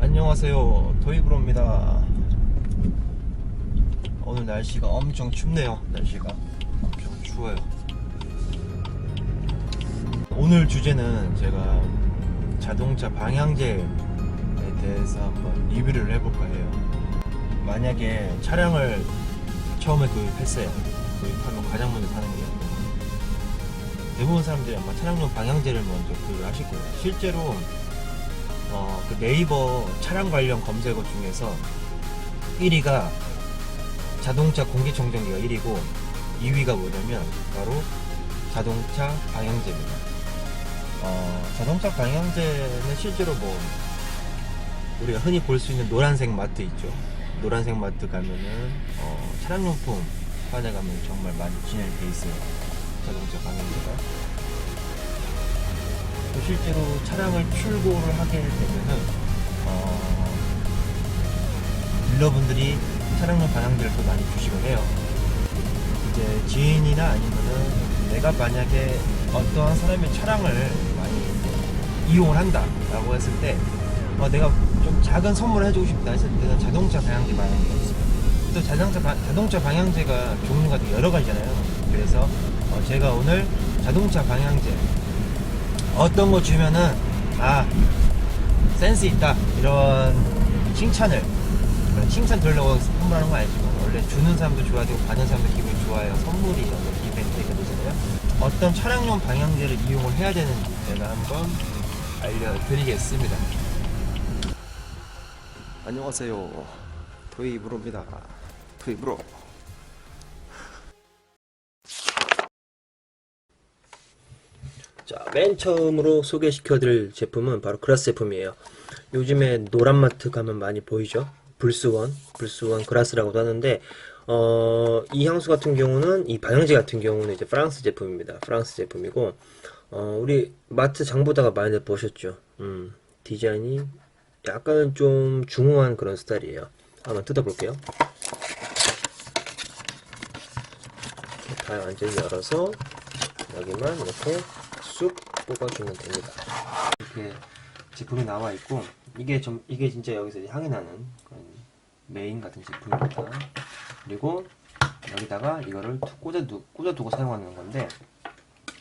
안녕하세요. 도이브로입니다. 오늘 날씨가 엄청 춥네요. 날씨가 엄청 추워요. 오늘 주제는 제가 자동차 방향제에 대해서 한번 리뷰를 해볼까 해요. 만약에 차량을 처음에 구입했어요. 구입하면 가장 먼저 사는 게 대부분 사람들이 아마 차량용 방향제를 먼저 구입을 하실 거예요 실제로 어, 그 네이버 차량 관련 검색어 중에서 1위가 자동차 공기청정기가 1위고 2위가 뭐냐면 바로 자동차 방향제입니다. 어, 자동차 방향제는 실제로 뭐 우리가 흔히 볼 수 있는 노란색 마트 있죠. 노란색 마트 가면은 어, 차량용품 판에 가면 정말 많이 진열돼 있어요. 자동차 방향제가. 또 실제로 차량을 출고를 하게 되면은 어, 딜러분들이 차량용 방향제를 또 많이 주시곤 해요. 이제 지인이나 아니면은 내가 만약에 어떠한 사람의 차량을 많이 이용을 한다라고 했을 때 어, 내가 좀 작은 선물을 해주고 싶다 했을 때는 자동차 방향제 방향제가 있어요. 또 자동차, 방- 자동차 방향제가 종류가 또 여러 가지잖아요. 그래서 어, 제가 오늘 자동차 방향제 어떤 거 주면은 아 센스 있다. 이런 칭찬을 칭찬 들으려고 선물하는 거 아니지만 원래 주는 사람도 좋아야 되고 받는 사람도 기분이 좋아야 선물이 어떤 이벤트가 되잖아요. 어떤 차량용 방향제를 이용을 해야 되는지 제가 한번 알려드리겠습니다. 안녕하세요. 토이브로입니다. 토이브로 자, 맨 처음으로 소개시켜 드릴 제품은 바로 그라스 제품이에요. 요즘에 노란마트 가면 많이 보이죠? 불스원, 불스원 그라스라고도 하는데, 어, 이 향수 같은 경우는, 이 방향제 같은 경우는 이제 프랑스 제품입니다. 프랑스 제품이고, 어, 우리 마트 장 보다가 많이들 보셨죠? 음, 디자인이 약간 좀 중후한 그런 스타일이에요. 한번 뜯어볼게요. 다 완전히 열어서, 여기만 이렇게 쑥 뽑아주면 됩니다. 이렇게 제품이 나와 있고 이게 좀 이게 진짜 여기서 향이 나는 메인 같은 제품입니다. 그리고 여기다가 이거를 툭 꽂아두, 꽂아두고 사용하는 건데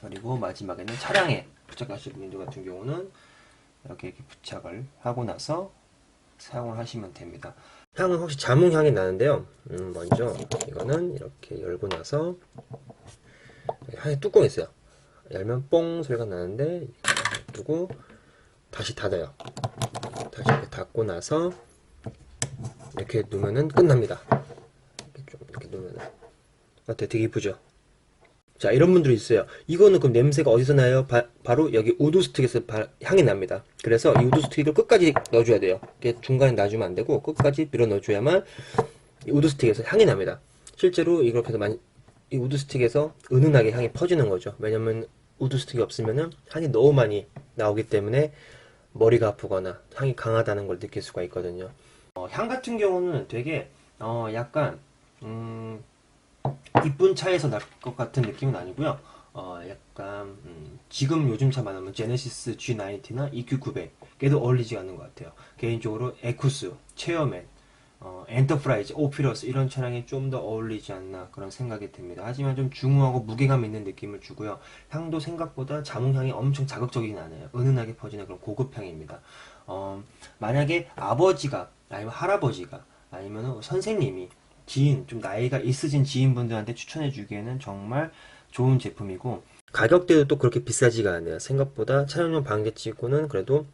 그리고 마지막에는 차량에 부착하실 분들 같은 경우는 이렇게, 이렇게 부착을 하고 나서 사용을 하시면 됩니다. 향은 혹시 자몽 향이 나는데요. 음, 먼저 이거는 이렇게 열고 나서 향이 뚜껑이 있어요. 열면 뽕 소리가 나는데 두고 다시 닫아요. 다시 이렇게 닫고 나서 이렇게 놓으면은 끝납니다. 이렇게 좀 이렇게 놓으면은 어때? 되게 이쁘죠? 자 이런 분들이 있어요. 이거는 그럼 냄새가 어디서 나요? 바, 로 여기 우드 스틱에서 바- 향이 납니다. 그래서 이 우드 스틱을 끝까지 넣어줘야 돼요. 이렇게 중간에 놔주면 안 되고 끝까지 밀어 넣어줘야만 이 우드 스틱에서 향이 납니다. 실제로 이렇게 해서 많이 이 우드 스틱에서 은은하게 향이 퍼지는 거죠. 왜냐면 우드 스틱이 없으면은 향이 너무 많이 나오기 때문에 머리가 아프거나 향이 강하다는 걸 느낄 수가 있거든요. 어, 향 같은 경우는 되게 어, 약간 음, 이쁜 차에서 날 것 같은 느낌은 아니고요. 어, 약간 음, 지금 요즘 차 많으면 제네시스 G90나 EQ900 걔도 어울리지 않는 것 같아요. 개인적으로 에쿠스, 체어맨, 어, 엔터프라이즈, 오피러스 이런 차량이 좀 더 어울리지 않나 그런 생각이 듭니다. 하지만 좀 중후하고 무게감 있는 느낌을 주고요. 향도 생각보다 자몽향이 엄청 자극적이진 않아요. 은은하게 퍼지는 그런 고급 향입니다. 어, 만약에 아버지가 아니면 할아버지가 아니면 선생님이 지인 좀 나이가 있으신 지인분들한테 추천해 주기에는 정말 좋은 제품이고 가격대도 또 그렇게 비싸지가 않아요. 생각보다 차량용 방개치고는 그래도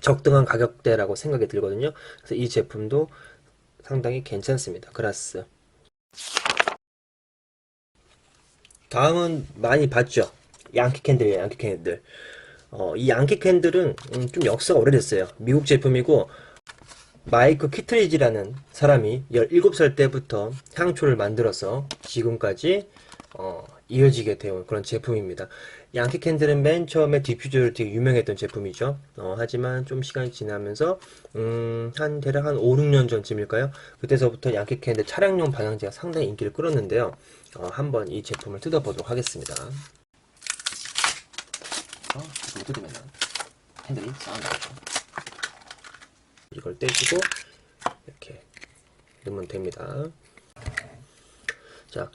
적당한 가격대라고 생각이 들거든요. 그래서 이 제품도 상당히 괜찮습니다. 그라스. 다음은 많이 봤죠. 양키 캔들이에요. 양키 캔들. 어, 이 양키 캔들은 음, 좀 역사가 오래됐어요. 미국 제품이고 마이크 키트리지라는 사람이 17살 때부터 향초를 만들어서 지금까지 어, 이어지게 되어 그런 제품입니다. 양키 캔들은 맨 처음에 디퓨저로 되게 유명했던 제품이죠. 어, 하지만 좀 시간이 지나면서 음, 한 대략 한 5, 6년 전쯤일까요? 그때서부터 양키 캔들 차량용 방향제가 상당히 인기를 끌었는데요. 어, 한번 이 제품을 뜯어보도록 하겠습니다. 어, 뜯으면 핸들이 나죠. 이걸 떼주고 이렇게 넣으면 됩니다. 자,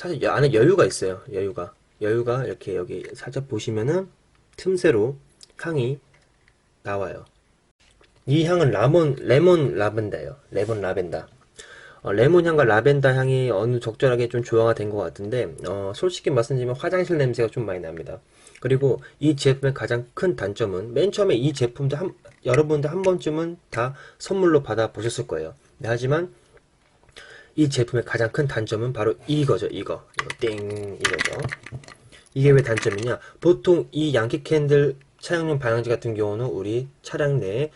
사실 여- 안에 여유가 있어요. 여유가. 여유가 이렇게 여기 살짝 보시면은 틈새로 향이 나와요. 이 향은 라몬, 레몬 라벤더예요. 레몬 라벤더. 어, 레몬 향과 라벤더 향이 어느 적절하게 좀 조화가 된 것 같은데, 어, 솔직히 말씀드리면 화장실 냄새가 좀 많이 납니다. 그리고 이 제품의 가장 큰 단점은 맨 처음에 이 제품도 한, 여러분들 한 번쯤은 다 선물로 받아 보셨을 거예요. 네, 하지만 이 제품의 가장 큰 단점은 바로 이거죠, 이거. 이거 땡, 이거죠. 이게 왜 단점이냐? 보통 이 양키 캔들 차량용 방향제 같은 경우는 우리 차량 내에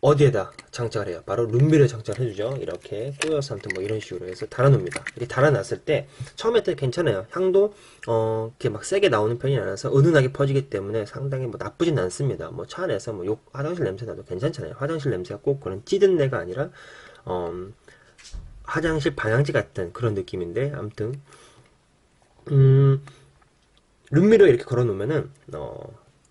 어디에다 장착을 해요? 바로 룸밀에 장착을 해주죠. 이렇게 꼬여서 아무튼 뭐 이런 식으로 해서 달아놓습니다. 이렇게 달아놨을 때 처음에 때 괜찮아요. 향도 어 이렇게 막 세게 나오는 편이 아니라서 은은하게 퍼지기 때문에 상당히 뭐 나쁘진 않습니다. 뭐 차 안에서 뭐 욕, 화장실 냄새 나도 괜찮잖아요. 화장실 냄새가 꼭 그런 찌든 내가 아니라 어 화장실 방향제 같은 그런 느낌인데 아무튼 음 룸미러 이렇게 걸어 놓으면은 어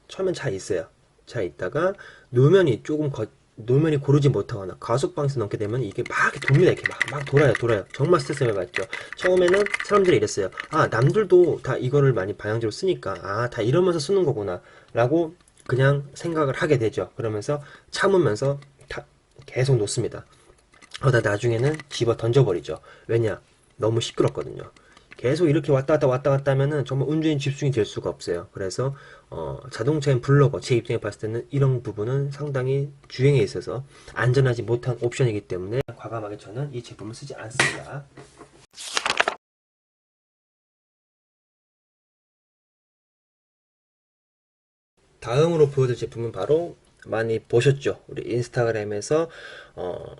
처음엔 잘 있어요. 잘 있다가 노면이 조금 거, 노면이 고르지 못하거나 가속방에서 넘게 되면 이게 막 돕니다. 이렇게 막, 막 돌아요, 돌아요. 정말 스트레스를 받죠. 처음에는 사람들이 이랬어요. 아, 남들도 다 이거를 많이 방향제로 쓰니까, 아, 다 이러면서 쓰는 거구나. 라고 그냥 생각을 하게 되죠. 그러면서 참으면서 다 계속 놓습니다. 그러다 나중에는 집어 던져버리죠. 왜냐? 너무 시끄럽거든요. 계속 이렇게 왔다 갔다 왔다 갔다 하면은 정말 운전에 집중이 될 수가 없어요. 그래서 어, 자동차인 블로거 제 입장에 봤을 때는 이런 부분은 상당히 주행에 있어서 안전하지 못한 옵션이기 때문에 과감하게 저는 이 제품을 쓰지 않습니다. 다음으로 보여드릴 제품은 바로 많이 보셨죠? 우리 인스타그램에서 어,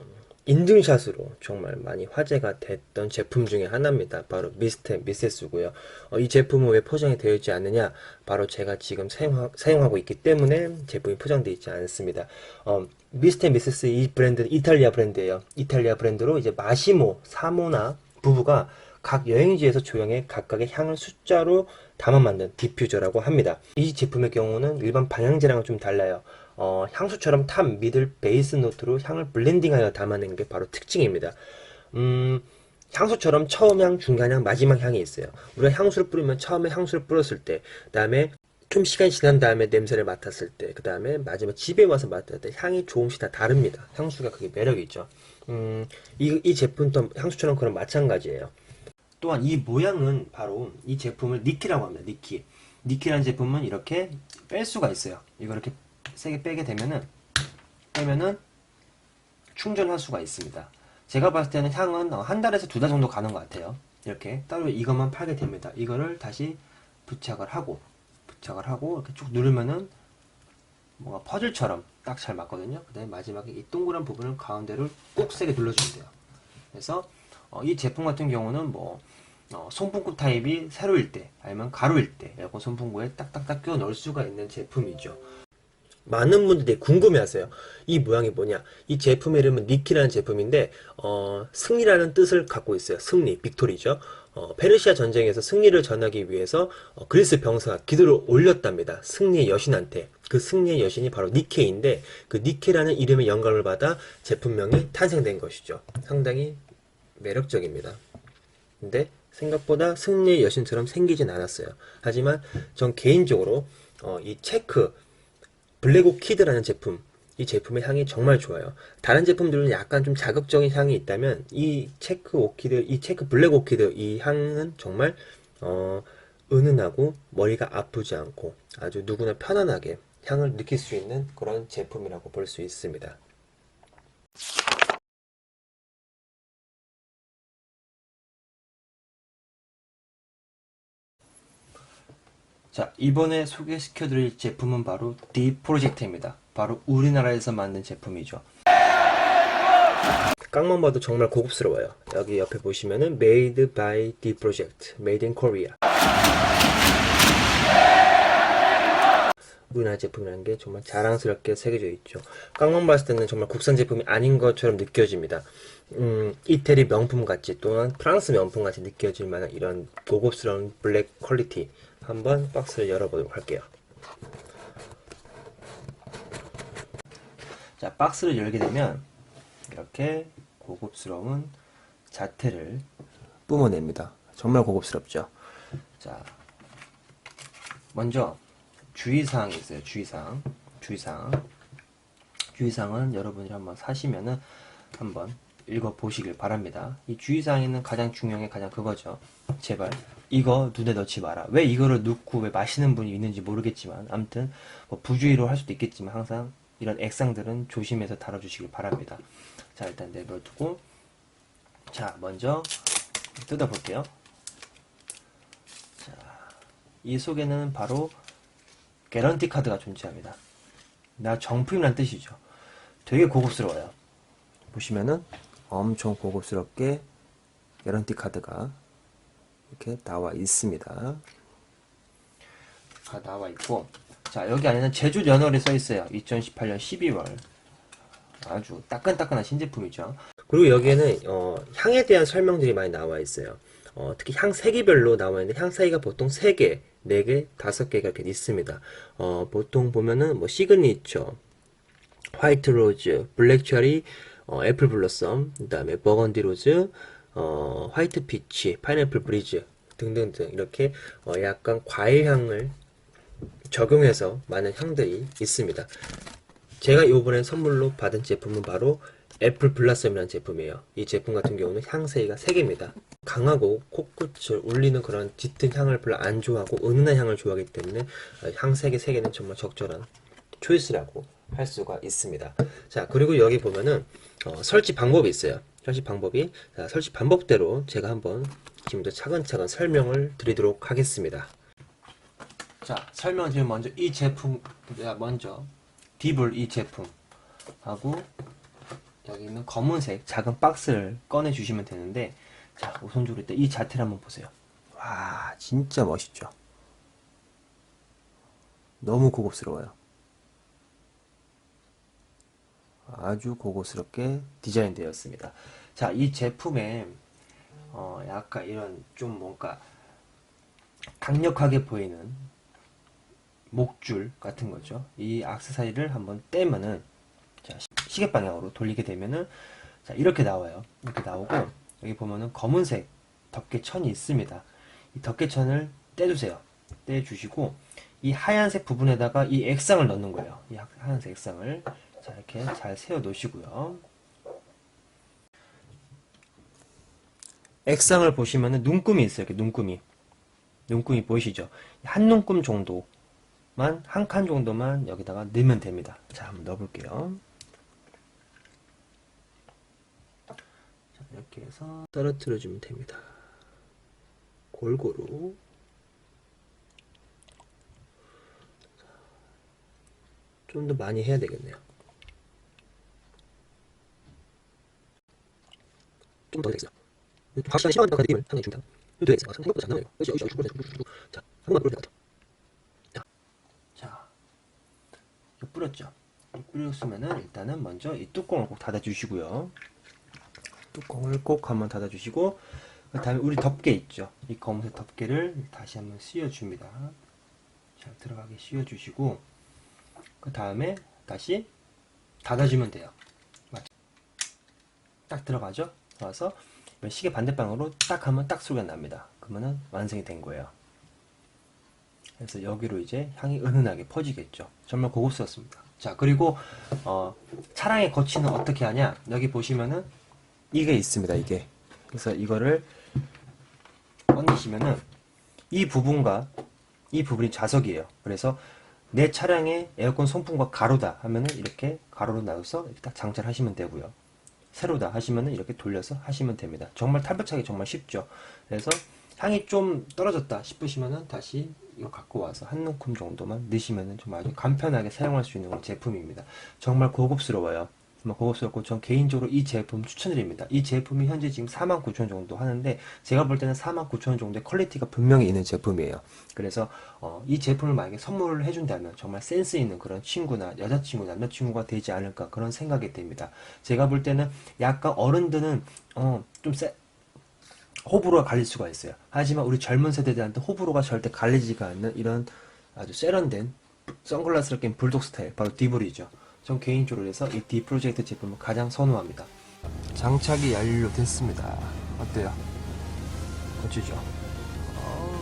인증샷으로 정말 많이 화제가 됐던 제품 중에 하나입니다. 바로 미스템 미세스고요. 어, 이 제품은 왜 포장이 되어 있지 않느냐? 바로 제가 지금 사용하, 사용하고 있기 때문에 제품이 포장되어 있지 않습니다. 어, 미스템 미세스 이 브랜드는 이탈리아 브랜드예요. 이탈리아 브랜드로 이제 마시모, 사모나 부부가 각 여행지에서 조형해 각각의 향을 숫자로 담아 만든 디퓨저라고 합니다. 이 제품의 경우는 일반 방향제랑은 좀 달라요. 어, 향수처럼 탑, 미들, 베이스 노트로 향을 블렌딩하여 담아낸 게 바로 특징입니다. 음, 향수처럼 처음 향, 중간 향, 마지막 향이 있어요. 우리가 향수를 뿌리면 처음에 향수를 뿌렸을 때, 그 다음에 좀 시간이 지난 다음에 냄새를 맡았을 때, 그 다음에 마지막 집에 와서 맡을 때 향이 조금씩 다 다릅니다. 향수가 그게 매력이 있죠. 음, 이, 이 제품도 향수처럼 그런 마찬가지예요. 또한 이 모양은 바로 이 제품을 니키라고 합니다. 니키. 니키라는 제품은 이렇게 뺄 수가 있어요. 이거 이렇게 세게 빼게 되면은 빼면은 충전할 수가 있습니다. 제가 봤을 때는 향은 어, 한 달에서 두 달 정도 가는 것 같아요. 이렇게 따로 이것만 팔게 됩니다. 이거를 다시 부착을 하고 부착을 하고 이렇게 쭉 누르면은 뭔가 퍼즐처럼 딱 잘 맞거든요. 그다음에 마지막에 이 동그란 부분을 가운데를 꼭 세게 눌러주면 돼요. 그래서 어, 이 제품 같은 경우는 뭐 어, 손풍구 타입이 세로일 때 아니면 가로일 때 에어컨 손풍구에 딱딱딱 끼워 넣을 수가 있는 제품이죠. 많은 분들이 궁금해하세요. 이 모양이 뭐냐? 이 제품 이름은 니키라는 제품인데 어, 승리라는 뜻을 갖고 있어요. 승리, 빅토리죠. 어, 페르시아 전쟁에서 승리를 전하기 위해서 어, 그리스 병사가 기도를 올렸답니다. 승리의 여신한테. 그 승리의 여신이 바로 니케인데 그 니케라는 이름의 영감을 받아 제품명이 탄생된 것이죠. 상당히 매력적입니다. 근데 생각보다 승리의 여신처럼 생기진 않았어요. 하지만 전 개인적으로 어, 이 체크 블랙 오키드라는 제품 이 제품의 향이 정말 좋아요. 다른 제품들은 약간 좀 자극적인 향이 있다면 이 체크 오키드, 이 체크 블랙 오키드 이 향은 정말 어, 은은하고 머리가 아프지 않고 아주 누구나 편안하게 향을 느낄 수 있는 그런 제품이라고 볼 수 있습니다. 자, 이번에 소개시켜 드릴 제품은 바로 D 프로젝트입니다. 바로 우리나라에서 만든 제품이죠. 깡만 봐도 정말 고급스러워요. 여기 옆에 보시면은 Made by D Project, Made in Korea. 우리나라 제품이라는 게 정말 자랑스럽게 새겨져 있죠. 깡만 봤을 때는 정말 국산 제품이 아닌 것처럼 느껴집니다. 음, 이태리 명품 같이 또는 프랑스 명품 같이 느껴질 만한 이런 고급스러운 블랙 퀄리티 한번 박스를 열어보도록 할게요. 자, 박스를 열게 되면 이렇게 고급스러운 자태를 뿜어냅니다. 정말 고급스럽죠. 자, 먼저 주의사항이 있어요. 주의사항. 주의사항. 주의사항은 여러분이 한번 사시면은 한번 읽어 보시길 바랍니다. 이 주의사항에는 가장 중요한 게 가장 그거죠. 제발 이거 눈에 넣지 마라. 왜 이거를 넣고 왜 마시는 분이 있는지 모르겠지만 아무튼 뭐 부주의로 할 수도 있겠지만 항상 이런 액상들은 조심해서 다뤄주시길 바랍니다. 자 일단 내버려두고 자 먼저 뜯어볼게요. 자, 이 속에는 바로 개런티 카드가 존재합니다. 나 정품이란 뜻이죠. 되게 고급스러워요. 보시면은 엄청 고급스럽게 개런티 카드가 이렇게 나와 있습니다. 가 나와 있고 자 여기 안에는 제주 연월이 써 있어요. 2018년 12월 아주 따끈따끈한 신제품이죠. 그리고 여기에는 어, 향에 대한 설명들이 많이 나와 있어요. 어, 특히 향 세기별로 나와 있는데 향 사이가 보통 3개, 4개, 5개가 이렇게 있습니다. 어, 보통 보면은 뭐 시그니처, 화이트 로즈, 블랙 체리, 어, 애플 블러썸, 그 다음에 버건디 로즈, 어, 화이트 피치, 파인애플 브리즈 등등등 이렇게 어, 약간 과일 향을 적용해서 많은 향들이 있습니다. 제가 이번에 선물로 받은 제품은 바로 애플 블라썸이라는 제품이에요. 이 제품 같은 경우는 향세기가 3개입니다. 강하고 코끝을 울리는 그런 짙은 향을 별로 안 좋아하고 은은한 향을 좋아하기 때문에 어, 향세기 3개는 정말 적절한 초이스라고 할 수가 있습니다. 자, 그리고 여기 보면은 어, 설치 방법이 있어요. 설치 방법이 자, 설치 방법대로 제가 한번 지금부터 차근차근 설명을 드리도록 하겠습니다. 자, 설명을 드리면 먼저 이 제품 자, 먼저 딥을 이 제품 하고 여기 있는 검은색 작은 박스를 꺼내 주시면 되는데 자, 우선적으로 일단 이 자태를 한번 보세요. 와, 진짜 멋있죠. 너무 고급스러워요. 아주 고급스럽게 디자인되었습니다. 자, 이 제품에 어, 약간 이런 좀 뭔가 강력하게 보이는 목줄 같은 거죠. 이 악세사리를 한번 떼면은 자, 시- 시계 방향으로 돌리게 되면은 자, 이렇게 나와요. 이렇게 나오고 여기 보면은 검은색 덮개천이 있습니다. 이 덮개천을 떼주세요. 떼주시고 이 하얀색 부분에다가 이 액상을 넣는 거예요. 이 하- 하얀색 액상을 자 이렇게 잘 세워 놓으시고요. 액상을 보시면은 눈금이 있어요. 이렇게 눈금이 눈금이 보이시죠? 한 눈금 정도만 한 칸 정도만 여기다가 넣으면 됩니다. 자 한번 넣어볼게요. 자, 이렇게 해서 떨어뜨려 주면 됩니다. 골고루 좀 더 많이 해야 되겠네요. 좀더 되겠어요. 시간과 그 느낌을 상당히 줍니다. 이거 되겠어요. 생각보다 잘 나와요. 그렇죠? 여기, 여기, 여기, 여기, 여기. 자, 한 번만 뿌려야 같아요. 자, 자, 이거 뿌렸죠? 뿌렸으면은 일단은 먼저 이 뚜껑을 꼭 닫아주시고요. 뚜껑을 꼭 한번 닫아주시고 그 다음에 우리 덮개 있죠? 이 검은색 덮개를 다시 한번 씌워줍니다. 잘 들어가게 씌워주시고 그 다음에 다시 닫아주면 돼요. 맞죠? 딱 들어가죠? 들어가서 시계 반대방으로 딱 하면 딱 소리가 납니다. 그러면은 완성이 된 거예요. 그래서 여기로 이제 향이 은은하게 퍼지겠죠. 정말 고급스럽습니다. 자, 그리고 어, 차량의 거치는 어떻게 하냐? 여기 보시면은 이게 있습니다. 이게. 그래서 이거를 꺼내시면은 이 부분과 이 부분이 좌석이에요. 그래서 내 차량의 에어컨 송풍과 가로다 하면은 이렇게 가로로 이렇게 딱 장착을 하시면 되고요. 세로다 하시면은 이렇게 돌려서 하시면 됩니다. 정말 탈부착이 정말 쉽죠. 그래서 향이 좀 떨어졌다 싶으시면은 다시 이거 갖고 와서 한 움큼 정도만 넣으시면은 정말 아주 간편하게 사용할 수 있는 제품입니다. 정말 고급스러워요. 정말 고급스럽고 전 개인적으로 이 제품 추천드립니다. 이 제품이 현재 지금 49,000원 정도 하는데 제가 볼 때는 49,000원 정도의 퀄리티가 분명히 있는 제품이에요. 그래서 어, 이 제품을 만약에 선물을 해준다면 정말 센스 있는 그런 친구나 여자친구, 남자친구가 되지 않을까 그런 생각이 듭니다. 제가 볼 때는 약간 어른들은 어, 좀 세, 호불호가 갈릴 수가 있어요. 하지만 우리 젊은 세대들한테 호불호가 절대 갈리지가 않는 이런 아주 세련된 선글라스를 낀 불독 스타일 바로 디블이죠. 전 개인적으로 해서 이 D 프로젝트 제품을 가장 선호합니다. 장착이 완료됐습니다. 어때요? 멋지죠? 어.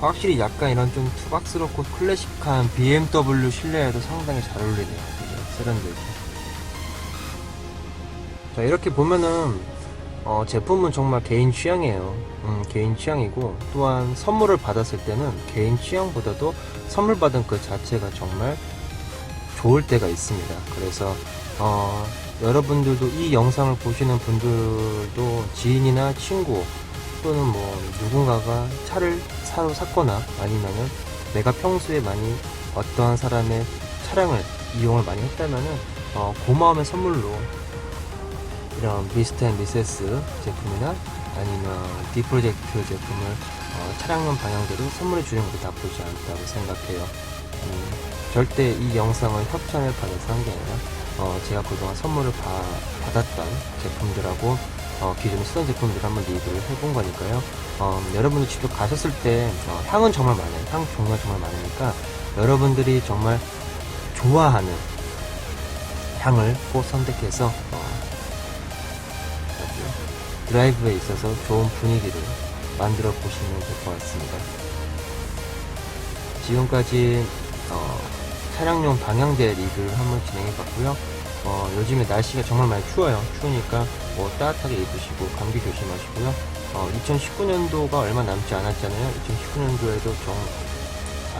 확실히 약간 이런 좀 투박스럽고 클래식한 BMW 실내에도 상당히 잘 어울리네요. 세련되고. 자, 이렇게 보면은, 어, 제품은 정말 개인 취향이에요. 음, 개인 취향이고, 또한 선물을 받았을 때는 개인 취향보다도 선물 받은 그 자체가 정말 좋을 때가 있습니다. 그래서, 어, 여러분들도 이 영상을 보시는 분들도 지인이나 친구, 또는 뭐 누군가가 차를 사러 샀거나 아니면은 내가 평소에 많이 어떠한 사람의 차량을 이용을 많이 했다면은 어, 고마움의 선물로 이런 앤 미세스 제품이나 아니면 D 프로젝트 제품을 어, 차량용 방향대로 선물해 주는 것도 나쁘지 않다고 생각해요. 음, 절대 이 영상을 협찬을 받아서 한 게 아니라 어, 제가 그동안 선물을 바- 받았던 제품들하고 어, 기존에 쓰던 제품들 한번 리뷰를 해본 거니까요. 어, 여러분들 직접 가셨을 때 어, 향은 정말 많아요. 향 종류가 정말 많으니까 여러분들이 정말 좋아하는 향을 꼭 선택해서 어? 드라이브에 있어서 좋은 분위기를 만들어 보시면 될 것 같습니다. 지금까지 어, 차량용 방향제 리뷰를 한번 진행해 봤고요. 어, 요즘에 날씨가 정말 많이 추워요. 추우니까 뭐 따뜻하게 입으시고 감기 조심하시고요. 어, 2019년도가 얼마 남지 않았잖아요. 2019년도에도 좀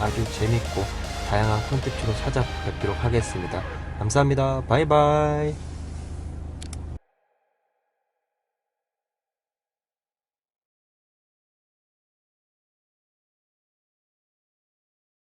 아주 재밌고 다양한 콘텐츠로 찾아뵙도록 하겠습니다. 감사합니다. 바이바이.